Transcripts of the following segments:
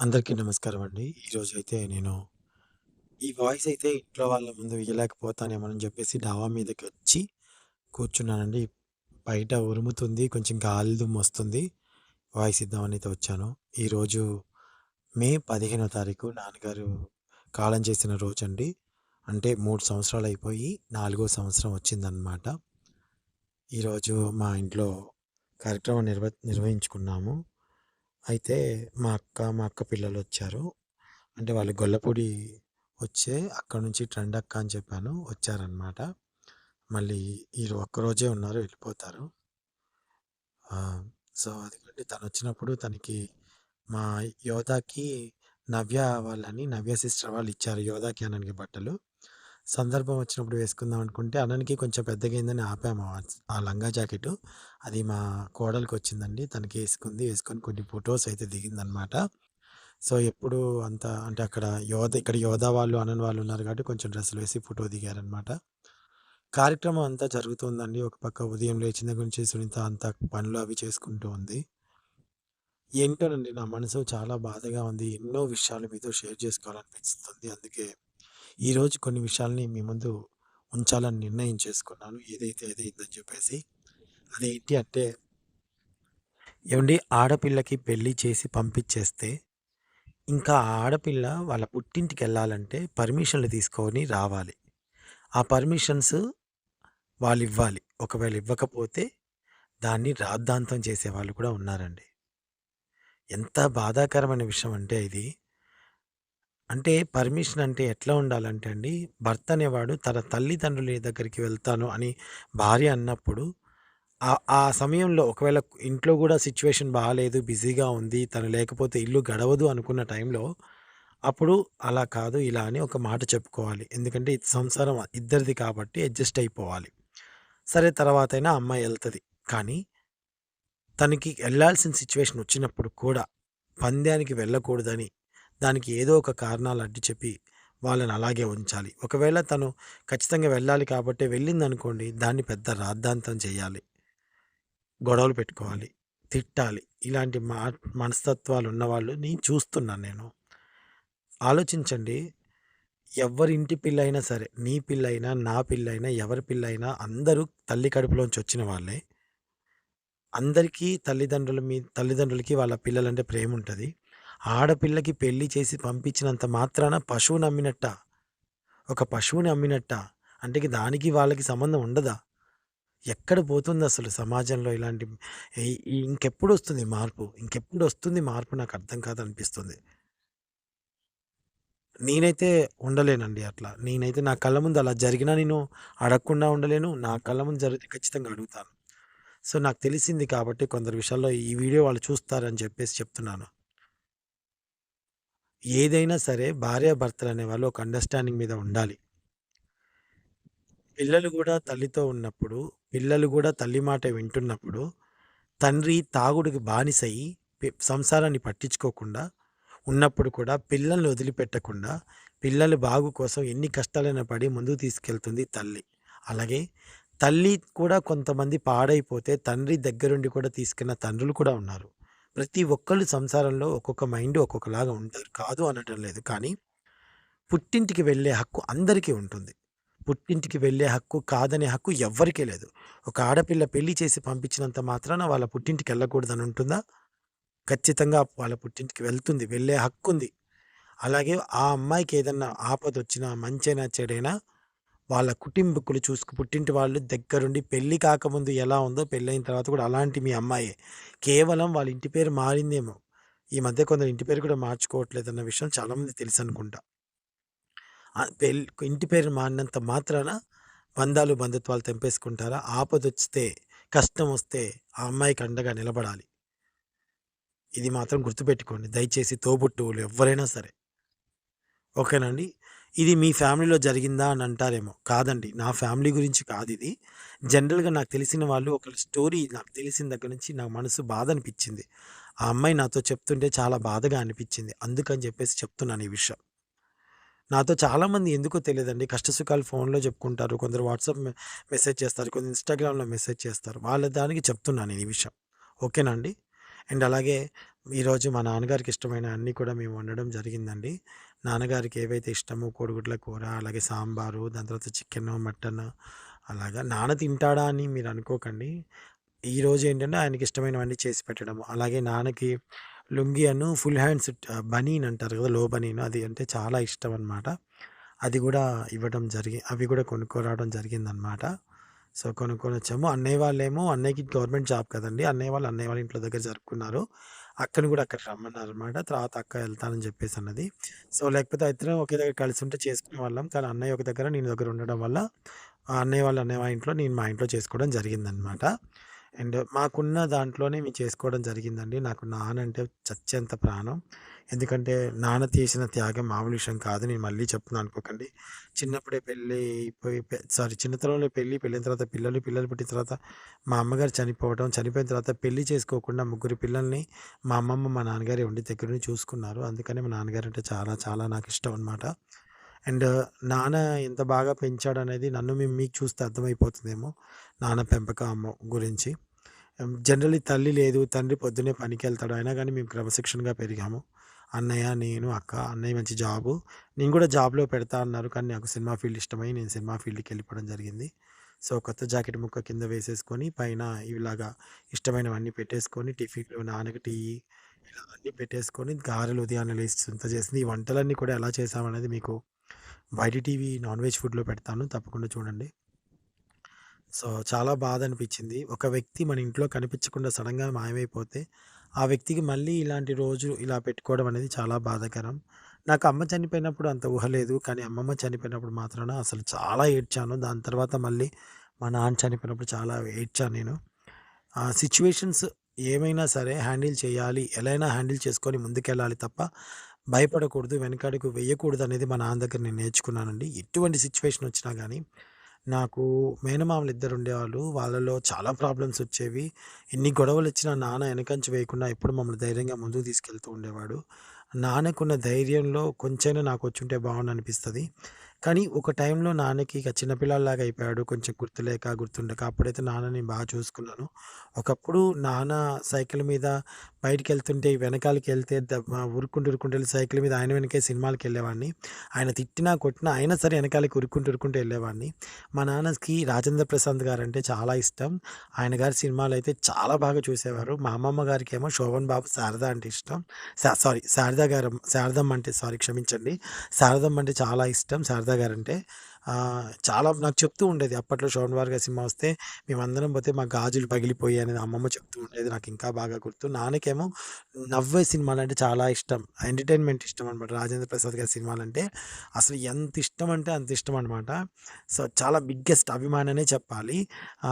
అందరికీ నమస్కారం అండి. ఈరోజు అయితే నేను ఈ వాయిస్ అయితే ఇంట్లో వాళ్ళ ముందు ఇయ్యలేకపోతానేమోనని చెప్పేసి డాబా మీదకొచ్చి కూర్చున్నానండి. బయట ఉరుముతుంది. కొంచెం గాలి దుమ్ము వస్తుంది వాయిస్ ఇద్దామని అయితే వచ్చాను. ఈరోజు మే 15 తారీఖు నాన్నగారు కాలం చేసిన రోజు అండి అంటే మూడు సంవత్సరాలు అయిపోయి నాలుగో సంవత్సరం వచ్చిందనమాట. ఈరోజు మా ఇంట్లో కార్యక్రమం నిర్వ నిర్వహించుకున్నాము. అయితే మా అక్క, మా అక్క పిల్లలు వచ్చారు అంటే వాళ్ళు గొల్లపూడి వచ్చే అక్కడి నుంచి ట్రెండ్ అక్క అని చెప్పాను. వచ్చారనమాట. మళ్ళీ ఈ ఒక్కరోజే ఉన్నారు వెళ్ళిపోతారు. సో అది తను వచ్చినప్పుడు తనకి మా యోధాకి నవ్య వాళ్ళని నవ్య సిస్టర్ వాళ్ళు ఇచ్చారు యోధాకి, అననికి బట్టలు. సందర్భం వచ్చినప్పుడు వేసుకుందాం అనుకుంటే అనన్‌కి కొంచెం పెద్దగయిందని ఆపాము. ఆ లంగా జాకెట్ అది మా కోడలకి వచ్చిందండి తనకి వేసుకుంది వేసుకొని కొన్ని ఫొటోస్ అయితే దిగిందనమాట. సో, ఎప్పుడు అంత అంటే అక్కడ యోధ ఇక్కడ యోధ వాళ్ళు, అనన్ వాళ్ళు ఉన్నారు కాబట్టి కొంచెం డ్రెస్సులు వేసి ఫోటో దిగారనమాట. కార్యక్రమం అంతా జరుగుతుందండి. ఒక పక్క ఉదయం లేచిన దగ్గర నుంచి సునీత అంత పనులు అవి చేసుకుంటూ ఉంది. ఏంటోనండి నా మనసు చాలా బాధగా ఉంది. ఎన్నో విషయాలు మీతో షేర్ చేసుకోవాలనిపిస్తుంది. అందుకే ఈరోజు కొన్ని విషయాల్ని మీ ముందు ఉంచాలని నిర్ణయం చేసుకున్నాను. ఏదైతే ఏదైందని చెప్పేసి. అదేంటి అంటే ఏమండి ఆడపిల్లకి పెళ్ళి చేసి పంపించేస్తే, ఇంకా ఆడపిల్ల వాళ్ళ పుట్టింటికి వెళ్ళాలంటే పర్మిషన్‌లు తీసుకొని రావాలి. ఆ పర్మిషన్స్ వాళ్ళు ఇవ్వాలి ఒకవేళ ఇవ్వకపోతే దాన్ని రాద్ధాంతం చేసేవాళ్ళు కూడా ఉన్నారండి. ఎంత బాధాకరమైన విషయం అంటే ఇది. అంటే పర్మిషన్ అంటే ఎట్లా ఉండాలంటే అండి, భర్త అనేవాడు తన తల్లిదండ్రుల దగ్గరికి వెళ్తాను అని భార్య అన్నప్పుడు, ఆ సమయంలో ఒకవేళ ఇంట్లో కూడా సిచ్యువేషన్ బాగాలేదు బిజీగా ఉంది, తను లేకపోతే ఇల్లు గడవదు అనుకున్న టైంలో, అప్పుడు అలా కాదు, ఇలా అని ఒక మాట చెప్పుకోవాలి. ఎందుకంటే సంసారం ఇద్దరిది కాబట్టి అడ్జస్ట్ అయిపోవాలి. సరే తర్వాత అయినా అమ్మాయి వెళ్తుంది కానీ తనకి వెళ్ళాల్సిన సిచ్యువేషన్ వచ్చినప్పుడు కూడా పందానికి వెళ్ళకూడదని, దానికి ఏదో ఒక కారణాలు అడ్డు చెప్పి వాళ్ళని అలాగే ఉంచాలి. ఒకవేళ తను ఖచ్చితంగా వెళ్ళాలి కాబట్టే వెళ్ళిందనుకోండి, దాన్ని పెద్ద రాద్ధాంతం చేయాలి. గొడవలు పెట్టుకోవాలి. తిట్టాలి. ఇలాంటి మా మనస్తత్వాలు ఉన్నవాళ్ళు నేను చూస్తున్నాను నేను. ఆలోచించండి. ఎవరి ఇంటి పిల్లయినా సరే, నీ పిల్లయినా, నా పిల్లయినా, ఎవరి పిల్లయినా అందరూ తల్లి కడుపులోంచి వచ్చిన వాళ్ళే. అందరికీ తల్లిదండ్రుల మీ తల్లిదండ్రులకి వాళ్ళ పిల్లలంటే ప్రేమ ఉంటుంది ఆడపిల్లకి పెళ్ళి చేసి పంపించినంత మాత్రాన పశువుని అమ్మినట్టా? ఒక పశువుని అమ్మినట్టా? అంటే దానికి వాళ్ళకి సంబంధం ఉండదా? ఎక్కడ పోతుంది అసలు సమాజంలో ఇలాంటి ఇంకెప్పుడు వస్తుంది మార్పు ఇంకెప్పుడు వస్తుంది మార్పు నాకు అర్థం కాదనిపిస్తుంది. నేనైతే ఉండలేనండి అట్లా. నేనైతే నా కళ్ళ ముందు అలా జరిగినా నేను అడగకుండా ఉండలేను. నా కళ్ళ ముందు జరిగితే ఖచ్చితంగా అడుగుతాను. సో, నాకు తెలిసింది కాబట్టి కొందరు విషయాల్లో ఈ వీడియో వాళ్ళు చూస్తారని చెప్పేసి చెప్తున్నాను. ఏదైనా సరే భార్యాభర్తలనేవాళ్ళు ఒక అండర్‌స్టాండింగ్ మీద ఉండాలి. పిల్లలు కూడా తల్లితో ఉన్నప్పుడు, పిల్లలు కూడా తల్లి మాట వింటున్నప్పుడు, తండ్రి తాగుడుకి బానిసయి సంసారాన్ని పట్టించుకోకుండా ఉన్నప్పుడు కూడా పిల్లల్ని వదిలిపెట్టకుండా, పిల్లల బాగు కోసం ఎన్ని కష్టాలైనా పడి ముందుకు తీసుకెళ్తుంది తల్లి. అలాగే తల్లి కూడా కొంతమంది పాడైపోతే తండ్రి దగ్గరుండి కూడా తీసుకున్న తండ్రులు కూడా ఉన్నారు. ప్రతి ఒక్కళ్ళు సంసారంలో ఒక్కొక్క మైండ్ ఒక్కొక్కలాగా ఉంటారు. కాదు అనటం లేదు. కానీ పుట్టింటికి వెళ్ళే హక్కు అందరికీ ఉంటుంది. పుట్టింటికి వెళ్ళే హక్కు, కాదనే హక్కు ఎవ్వరికీ లేదు. ఒక ఆడపిల్ల పెళ్ళి చేసి పంపించినంత మాత్రాన వాళ్ళ పుట్టింటికి వెళ్ళకూడదని ఉంటుందా? ఖచ్చితంగా వాళ్ళ పుట్టింటికి వెళ్తుంది. వెళ్ళే హక్కు ఉంది అలాగే ఆ అమ్మాయికి ఏదన్నా ఆపదొచ్చినా, మంచైనా, చెడైనా వాళ్ళ కుటుంబకులు చూసుకు పుట్టింటి వాళ్ళు దగ్గరుండి పెళ్ళి కాకముందు ఎలా ఉందో పెళ్ళైన తర్వాత కూడా అలాంటి మీ అమ్మాయి కేవలం వాళ్ళ ఇంటి పేరు మారిందేమో. ఈ మధ్య కొందరు ఇంటి పేరు కూడా మార్చుకోవట్లేదన్న విషయం చాలామంది తెలుసు అనుకుంటా పెళ్ళి ఇంటి పేరు మారినంత మాత్రాన బంధాలు, బంధుత్వాలు తెంపేసుకుంటారా? ఆపదొచ్చితే కష్టం వస్తే ఆ అమ్మాయికి అండగా నిలబడాలి. ఇది మాత్రం గుర్తుపెట్టుకోండి. దయచేసి తోబుట్టువులు ఎవరైనా సరే. ఓకేనా అండి? ఇది మీ ఫ్యామిలీలో జరిగిందా అని అంటారేమో. కాదండి. నా ఫ్యామిలీ గురించి కాదు ఇది జనరల్‌గా నాకు తెలిసిన వాళ్ళు ఒక స్టోరీ నాకు తెలిసిన దగ్గర నుంచి నా మనసు బాధ అనిపించింది ఆ అమ్మాయి నాతో చెప్తుంటే చాలా బాధగా అనిపించింది అందుకని చెప్పేసి చెప్తున్నాను ఈ విషయం. నాతో చాలామంది ఎందుకో తెలియదండి కష్టసుఖాలు ఫోన్‌లో చెప్పుకుంటారు. కొందరు వాట్సాప్ మెసేజ్ చేస్తారు. కొందరు ఇన్‌స్టాగ్రామ్‌లో మెసేజ్ చేస్తారు. వాళ్ళ దానికి చెప్తున్నాను నేను ఈ విషయం. ఓకేనా అండి? అండ్ అలాగే ఈరోజు మా నాన్నగారికి ఇష్టమైన అన్నీ కూడా మేము వండడం జరిగిందండి. నాన్నగారికి ఏవైతే ఇష్టమో కోడిగుడ్ల కూర, అలాగే సాంబారు, దాని తర్వాత చికెను, మటన్ అలాగా నాన్న తింటాడా అని మీరు అనుకోకండి. ఈరోజు ఏంటంటే ఆయనకి ఇష్టమైనవన్నీ చేసి పెట్టడం. అలాగే నాన్నకి లుంగీ అను ఫుల్ హ్యాండ్స్ బనీన్ అంటారు కదా! లో బనీన్ అది అంటే చాలా ఇష్టం అనమాట. అది కూడా ఇవ్వడం జరిగి అవి కూడా కొనుక్కోరావడం జరిగిందనమాట. సో, కొనుక్కొని వచ్చాము అన్నయ్య వాళ్ళేమో అన్నయ్యకి గవర్నమెంట్ జాబ్ కదండి అన్నయ్య వాళ్ళు అన్నయ్య వాళ్ళ ఇంట్లో దగ్గర జరుపుకున్నారు. అక్కని అక్కడ అక్కడికి రమ్మన్నారనమాట. తర్వాత అక్క వెళ్తానని చెప్పేసి అన్నది సో, లేకపోతే ఇద్దరం ఒకే దగ్గర కలిసి ఉంటే చేసుకునే వాళ్ళం కానీ అన్నయ్య ఒక దగ్గర, నేను దగ్గర ఉండడం వల్ల ఆ అన్నయ్య వాళ్ళ అన్నయ్య మా ఇంట్లో, నేను మా ఇంట్లో చేసుకోవడం జరిగిందనమాట. అండ్ మాకున్న దాంట్లోనే మేము చేసుకోవడం జరిగిందండి. నాకు నాన్న అంటే చచ్చేంత ప్రాణం. ఎందుకంటే నాన్న చేసిన త్యాగం మామూలు విషయం కాదు. నేను మళ్ళీ చెప్తున్నాను అనుకోకండి. చిన్నప్పుడే పెళ్ళి అయిపోయి సారీ చిన్నతనంలో పెళ్ళి పెళ్ళిన తర్వాత పిల్లలు, పిల్లలు పుట్టిన తర్వాత మా అమ్మగారు చనిపోవడం, చనిపోయిన తర్వాత పెళ్ళి చేసుకోకుండా ముగ్గురు పిల్లల్ని మా అమ్మమ్మ, మా నాన్నగారి ఉండి దగ్గరుండి చూసుకున్నారు. అందుకనే మా నాన్నగారు అంటే చాలా చాలా నాకు ఇష్టం అనమాట. అండ్ నాన్న ఎంత బాగా పెంచాడనేది నన్ను మేము మీకు చూస్తే అర్థమైపోతుందేమో నాన్న పెంపకం అమ్మ గురించి. హ్మ్. జనరల్లీ తల్లి లేదు. తండ్రి పొద్దున్నే పనికెళ్తాడు. అయినా కానీ మేము క్రమశిక్షణగా పెరిగాము. అన్నయ్య, నేను, అక్క. అన్నయ్య మంచి జాబు. నేను కూడా జాబ్‌లో పెడతా అన్నారు. కానీ నాకు సినిమా ఫీల్డ్ ఇష్టమై నేను సినిమా ఫీల్డ్కి వెళ్ళిపోవడం జరిగింది. సో, కొత్త జాకెట్ ముక్క కింద వేసేసుకొని పైన ఇలాగా ఇష్టమైనవన్నీ పెట్టేసుకొని టిఫిన్‌లు, నాన్నకి టీ ఇలా అన్నీ పెట్టేసుకొని గారెలు ఉదయాన్నే లేచి సొంత చేసింది. ఈ వంటలన్నీ కూడా ఎలా చేశామనేది మీకు వైటీ టీవీ నాన్ వెజ్ ఫుడ్‌లో పెడతాను. తప్పకుండా చూడండి. సో, చాలా బాధ అనిపించింది ఒక వ్యక్తి మన ఇంట్లో కనిపించకుండా సడన్గా మాయమైపోతే, ఆ వ్యక్తికి మళ్ళీ ఇలాంటి రోజు ఇలా పెట్టుకోవడం అనేది చాలా బాధాకరం. నాకు అమ్మ చనిపోయినప్పుడు అంత ఊహలేదు కానీ అమ్మమ్మ చనిపోయినప్పుడు మాత్రాన అసలు చాలా ఏడ్చాను. దాని తర్వాత మళ్ళీ మా నాన్న చనిపోయినప్పుడు చాలా ఏడ్చాను నేను. ఆ సిచ్యువేషన్స్ ఏమైనా సరే హ్యాండిల్ చేయాలి. ఎలా అయినా హ్యాండిల్ చేసుకొని ముందుకెళ్ళాలి తప్ప భయపడకూడదు. వెనకాడకు వేయకూడదు అనేది మా నాన్న దగ్గర నేను నేర్చుకున్నానండి. ఎటువంటి సిచ్యువేషన్ వచ్చినా కానీ నాకు మేనమామలు ఇద్దరు ఉండేవాళ్ళు. వాళ్ళలో చాలా ప్రాబ్లమ్స్ వచ్చేవి. ఎన్ని గొడవలు వచ్చినా నాన్న వెనకంచి వేయకుండా ఎప్పుడు మమ్మల్ని ధైర్యంగా ముందుకు తీసుకెళ్తూ ఉండేవాడు. నాన్నకున్న ధైర్యంలో కొంచెమైనా నాకొచ్చుంటే అనిపిస్తుంది కానీ ఒక టైంలో నాన్నకి ఇక చిన్నపిల్లలాగా అయిపోయాడు. కొంచెం గుర్తులేక, గుర్తుండక. అప్పుడైతే నాన్నని బాగా చూసుకున్నాను. ఒకప్పుడు నాన్న సైకిల్ మీద బయటికి వెళ్తుంటే వెనకాలకి వెళ్తే ఉరుక్కుంటూ, ఉరుక్కుంటూ వెళ్ళి సైకిల్ మీద ఆయన వెనకే సినిమాలకెళ్ళేవాడిని. ఆయన తిట్టినా, కొట్టినా అయినా సరే వెనకాలకి ఉరుక్కుంటూ, ఉరుక్కుంటూ వెళ్ళేవాడిని మా నాన్నకి రాజేంద్ర ప్రసాద్ గారు అంటే చాలా ఇష్టం. ఆయన గారి సినిమాలు అయితే చాలా బాగా చూసేవారు. మా అమ్మమ్మ గారికేమో శోభన్ బాబు, శారద అంటే ఇష్టం. సారీ శారద గారు శారదమ్మ అంటే సారీ క్షమించండి. శారదమ్మ అంటే చాలా ఇష్టం శారద గారు అంటే చాలా నాకు చెప్తూ ఉండేది. అప్పట్లో శోభన్ బాబు గారి సినిమా వస్తే మేమందరం పోతే మా గాజులు పగిలిపోయాయి అనేది అమ్మమ్మ చెప్తూ ఉండేది. నాకు ఇంకా బాగా గుర్తు. నాన్నకేమో నవ్వే సినిమాలంటే చాలా ఇష్టం. ఎంటర్‌టైన్‌మెంట్ ఇష్టం అనమాట. రాజేంద్ర ప్రసాద్ గారి సినిమాలంటే అసలు ఎంత ఇష్టం అంటే అంత ఇష్టం అనమాట. సో, చాలా బిగ్గెస్ట్ అభిమాననే చెప్పాలి.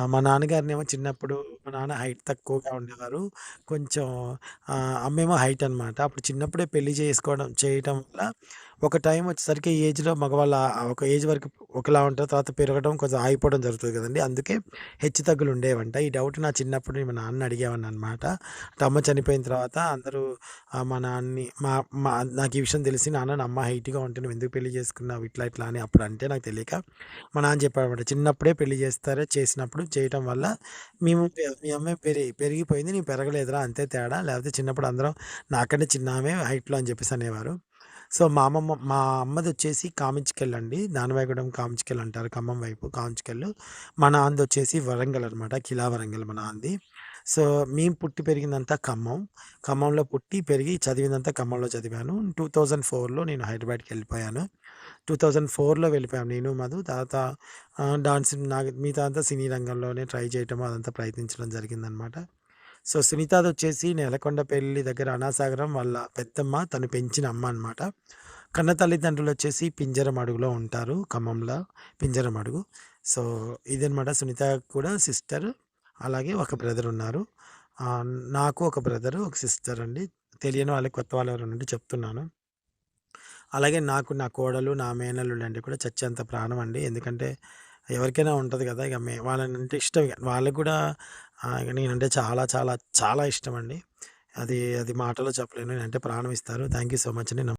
మా నాన్నగారినేమో చిన్నప్పుడు మా నాన్న హైట్ తక్కువగా ఉండేవారు. కొంచెం అమ్మేమో హైట్ అనమాట. అప్పుడు చిన్నప్పుడే పెళ్ళి చేసుకోవడం చేయటం వల్ల ఒక టైం వచ్చేసరికి ఏజ్‌లో మగవాళ్ళ ఒక ఏజ్ వరకు ఒకలా ఉంటారు. తర్వాత పెరగడం కొంచెం ఆగిపోవడం జరుగుతుంది కదండి అందుకే హెచ్చుతగ్గులు ఉండేవంట. ఈ డౌట్ నా చిన్నప్పుడు మా నాన్న అడిగేవాన్ని అనమాట అమ్మ చనిపోయిన తర్వాత అందరూ మా నాన్ని మా మా నాకు ఈ విషయం తెలిసి నాన్న అమ్మ హైట్‌గా ఉంటుంది ఎందుకు పెళ్ళి చేసుకున్నావు? ఇట్లా ఇట్లా అని అప్పుడు అంటే నాకు తెలియక మా నాన్న చెప్పాడనమాట. చిన్నప్పుడే పెళ్ళి చేస్తారు. చేసినప్పుడు చేయటం వల్ల మేము పె మీ అమ్మాయి పెరిగి పెరిగిపోయింది. నేను పెరగలేదురా అంతే తేడా. లేకపోతే చిన్నప్పుడు అందరం నాకంటే చిన్నామె హైట్‌లో అని చెప్పేసి అనేవారు. సో, మా అమ్మమ్మ మా అమ్మదొచ్చేసి కామించుకెల్ అండి. దానవాయిగూడెం కామించుకెల్ అంటారు. ఖమ్మం వైపు కామించుకెళ్ళు మా నాన్నదొచ్చేసి వరంగల్ అనమాట. కిలా వరంగల్ మా నాంది సో, మేము పుట్టి పెరిగిందంతా ఖమ్మం. ఖమ్మంలో పుట్టి, పెరిగి చదివిందంతా ఖమ్మంలో చదివాను. 2004లో నేను హైదరాబాద్కి వెళ్ళిపోయాను టూ థౌజండ్ ఫోర్లో వెళ్ళిపోయాను నేను, మధు. తర్వాత డాన్స్ నాకు మిగతా అంతా సినీ రంగంలోనే ట్రై చేయటం అదంతా ప్రయత్నించడం జరిగిందనమాట. సో, సునీతదొచ్చేసి నేలకొండపల్లి దగ్గర అనాసాగరం వాళ్ళ పెద్దమ్మ. తను పెంచిన అమ్మ అనమాట. కన్న తల్లిదండ్రులు వచ్చేసి పింజరం అడుగులో ఉంటారు. ఖమ్మంలో పింజరమడుగు. సో, ఇదనమాట సునీత కూడా సిస్టర్. అలాగే ఒక బ్రదర్ ఉన్నారు. నాకు ఒక బ్రదరు, ఒక సిస్టర్ అండి. తెలియని వాళ్ళకి కొత్త వాళ్ళు ఎవరు చెప్తున్నాను. అలాగే నాకు నా కోడలు, నా మేనల్లుడంటే కూడా చచ్చేంత ప్రాణం అండి. ఎందుకంటే ఎవరికైనా ఉంటుంది కదా! ఇక మే వాళ్ళనంటే ఇష్టం ఇగ. వాళ్ళకి కూడా ఇక నేనంటే చాలా చాలా చాలా అండి అది అది మాటలో చెప్పలేను. నేనంటే ప్రాణం ఇస్తారు. థ్యాంక్ యూ సో మచ్ అండి.